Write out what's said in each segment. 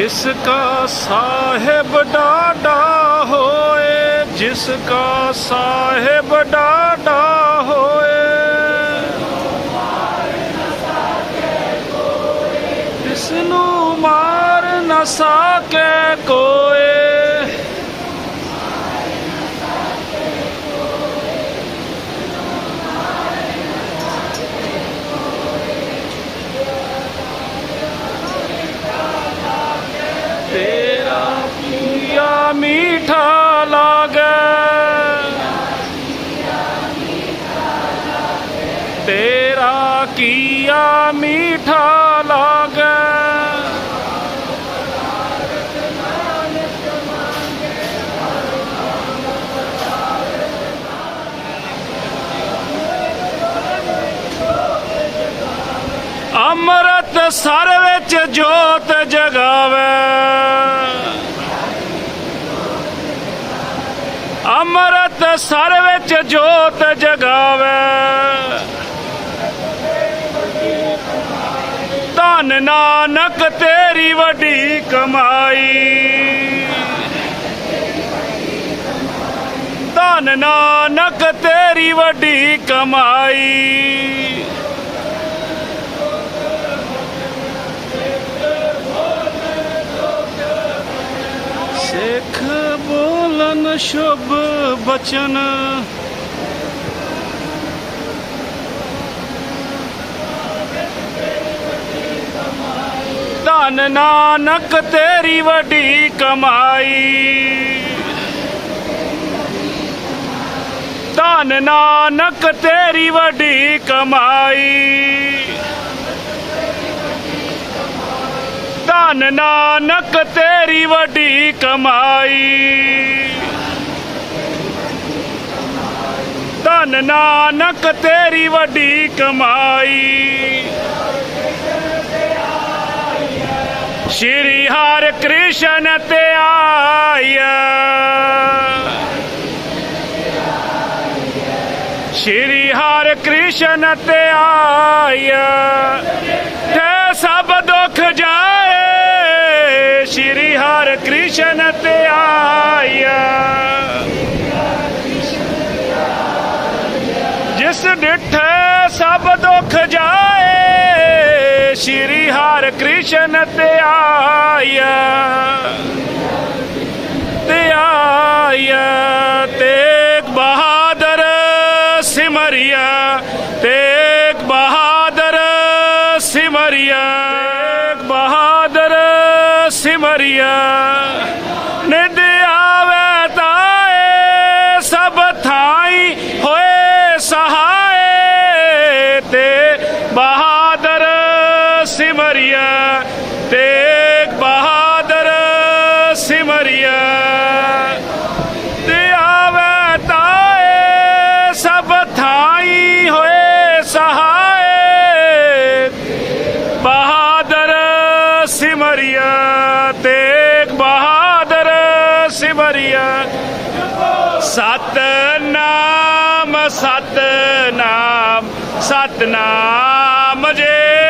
ਜਿਸ ਕਾ ਸਾਹਿਬ ਡਾਡਾ ਹੋਏ, ਜਿਸ ਕਾ ਸਾਹਿਬ ਡਾਡਾ ਹੋਏ। ਇਸ ਨੂੰ ਮਾਰ ਨਾ ਸਾਕੇ ਕੋਈ मीठा लागे ਅੰਮ੍ਰਿਤ ਸਰ ਵਿੱਚ ਜੋਤ ਜਗਾਵੇ ਅੰਮ੍ਰਿਤ ਸਰ ਵਿੱਚ ਜੋਤ ਜਗਾਵੇ ਧੰਨ ਨਾਨਕ ਤੇਰੀ ਵੱਡੀ ਕਮਾਈ। ਧੰਨ ਨਾਨਕ ਤੇਰੀ ਵੱਡੀ ਕਮਾਈ। ਸਿੱਖ ਬੋਲਨ ਸ਼ੁਭ ਬਚਨ। ਧੰਨ ਨਾਨਕ ਤੇਰੀ ਵੱਡੀ ਕਮਾਈ। ਧੰਨ ਨਾਨਕ ਤੇਰੀ ਵੱਡੀ ਕਮਾਈ। ਧੰਨ ਨਾਨਕ ਤੇਰੀ ਵੱਡੀ ਕਮਾਈ। ਧਨ ਨਾਨਕ ਤੇਰੀ ਵੱਡੀ ਕਮਾਈ। ਸ਼੍ਰੀ ਹਰਿ ਕ੍ਰਿਸ਼ਨ ਤੇ ਆਇਆ। ਸ਼੍ਰੀ ਹਰਿ ਕ੍ਰਿਸ਼ਨ ਤੇ ਆਇਆ। ਤੇ ਸਭ ਦੁੱਖ ਜਾ ਜਿਸ ਡਿਠੇ ਸਭ ਦੁੱਖ ਜਾਏ, ਸ਼੍ਰੀ ਹਰਿ ਕ੍ਰਿਸ਼ਨ ਤੇ ਆਇਆ। ਤੇਗ ਬਹਾਦਰ ਸਿਮਰਿਆ, ਤੇਗ ਬਹਾਦਰ ਸਿਮਰਿਆ, ਤੇਗ ਬਹਾਦਰ ਸਿਮਰਿਆ। ਨਿਦ ਤੇਗ ਬਹਾਦਰ ਸਿਮਰਿਆ ਤੇ ਆਵੇ ਤਾਏ, ਸਭ ਥਾਈ ਹੋਏ ਸਹਾਏ। ਬਹਾਦਰ ਸਿਮਰਿਆ ਤੇਗ ਬਹਾਦਰ ਸਿਮਰਿਆ ਸਤਨਾਮ ਸਤਨਾਮ ਸਤਨਾਮ ਜੇ।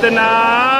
ਸਤਨਾਮ ਸਤਨਾਮ ਸਤਨਾਮ